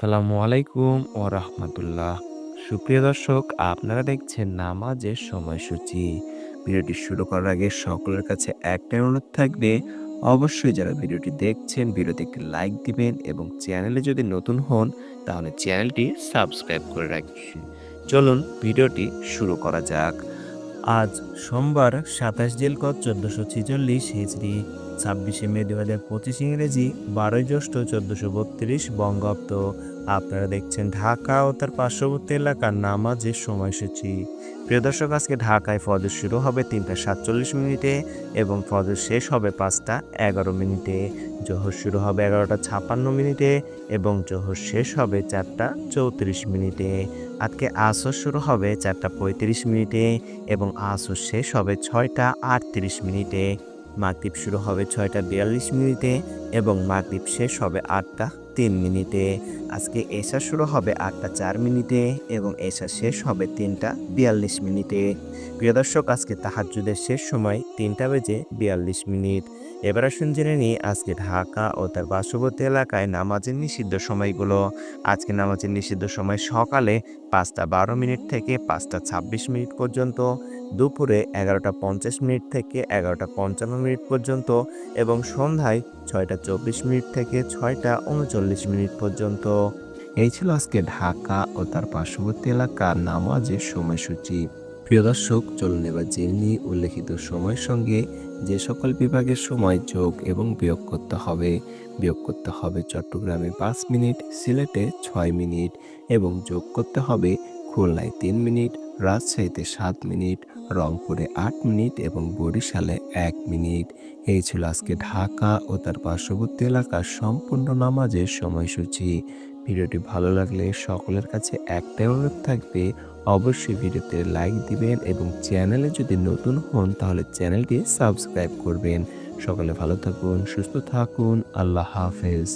আসসালামু আলাইকুম ও রাহমাতুল্লাহ। সুপ্রিয় দর্শক, আপনারা দেখছেন নামাজের সময়সূচি। ভিডিওটি শুরু করার আগে সকলের কাছে একটাই অনুরোধ থাকবে, অবশ্যই যারা ভিডিওটি দেখছেন, ভিডিওতে একটি লাইক দিবেন এবং চ্যানেলে যদি নতুন হন, তাহলে চ্যানেলটি সাবস্ক্রাইব করে রাখবেন। চলুন ভিডিওটি শুরু করা যাক। আজ সোমবার সাতাশ জেলকত চোদ্দশো ছিচল্লিশ হিজড়ি ছাব্বিশে মে দু হাজার পঁচিশ ইংরেজি, বারোই জ্যৈষ্ঠ চোদ্দশো বত্রিশ বঙ্গাব্দ। আপনারা দেখছেন ঢাকা ও তার পার্শ্ববর্তী এলাকার নামাজের সময়সূচি। প্রিয় দর্শক, আজকে ঢাকায় ফজর শুরু হবে তিনটা সাতচল্লিশ মিনিটে এবং ফজর শেষ হবে পাঁচটা এগারো মিনিটে। জোহর শুরু হবে এগারোটা ছাপান্ন মিনিটে এবং জোহর শেষ হবে চারটা চৌত্রিশ মিনিটে। আজকে আসর শুরু হবে চারটা পঁয়ত্রিশ মিনিটে এবং আসর শেষ হবে ছয়টা আটত্রিশ মিনিটে। মাগদ্বীপ শুরু হবে ছয়টা বিয়াল্লিশ মিনিটে এবং মাগদ্বীপ শেষ হবে আটটা। তিন মিনিটে। আজকে এশা শুরু হবে আটটা চার মিনিটে এবং এশা শেষ হবে তিনটা বিয়াল্লিশ মিনিটে। প্রিয় দর্শক, আজকে তাহাজুদের শেষ সময় তিনটা বেজে বিয়াল্লিশ মিনিট। এবার আসুন জেনে নিই আজকে ঢাকা ও তার পার্শ্ববর্তী এলাকায় নামাজের নিষিদ্ধ সময়গুলো। আজকে নামাজের নিষিদ্ধ সময় সকালে পাঁচটা বারো মিনিট থেকে পাঁচটা ছাব্বিশ মিনিট পর্যন্ত, দুপুরে এগারোটা পঞ্চাশ মিনিট থেকে এগারোটা পঞ্চান্ন মিনিট পর্যন্ত এবং সন্ধ্যায় ছয়টা চব্বিশ মিনিট থেকে ছয়টা উনচল্লিশ মিনিট পর্যন্ত। এই ছিল আজকে ঢাকা ও তার পার্শ্ববর্তী এলাকার নামাজের সময়সূচি। প্রিয় দর্শক, চলুন এবার জেনে উল্লেখিত সময়ের সঙ্গে যে সকল বিভাগের সময় যোগ এবং বিয়োগ করতে হবে। বিয়োগ করতে হবে চট্টগ্রামে পাঁচ মিনিট, সিলেটে ছয় মিনিট এবং যোগ করতে হবে খুলনায় তিন মিনিট রাজশাহীতে সাত মিনিট, রংপুরে আট মিনিট এবং বরিশালে এক মিনিট। এই ছিল আজকে ঢাকা ও তার পার্শ্ববর্তী এলাকার সম্পূর্ণ নামাজের সময়সূচি। ভিডিওটি ভালো লাগলে সকলের কাছে একটাই অনুরোধ থাকবে, অবশ্যই ভিডিওতে লাইক দিবেন এবং চ্যানেলে যদি নতুন হন তাহলে চ্যানেলটি সাবস্ক্রাইব করবেন। সকলে ভালো থাকুন, সুস্থ থাকুন, আল্লাহ হাফেজ।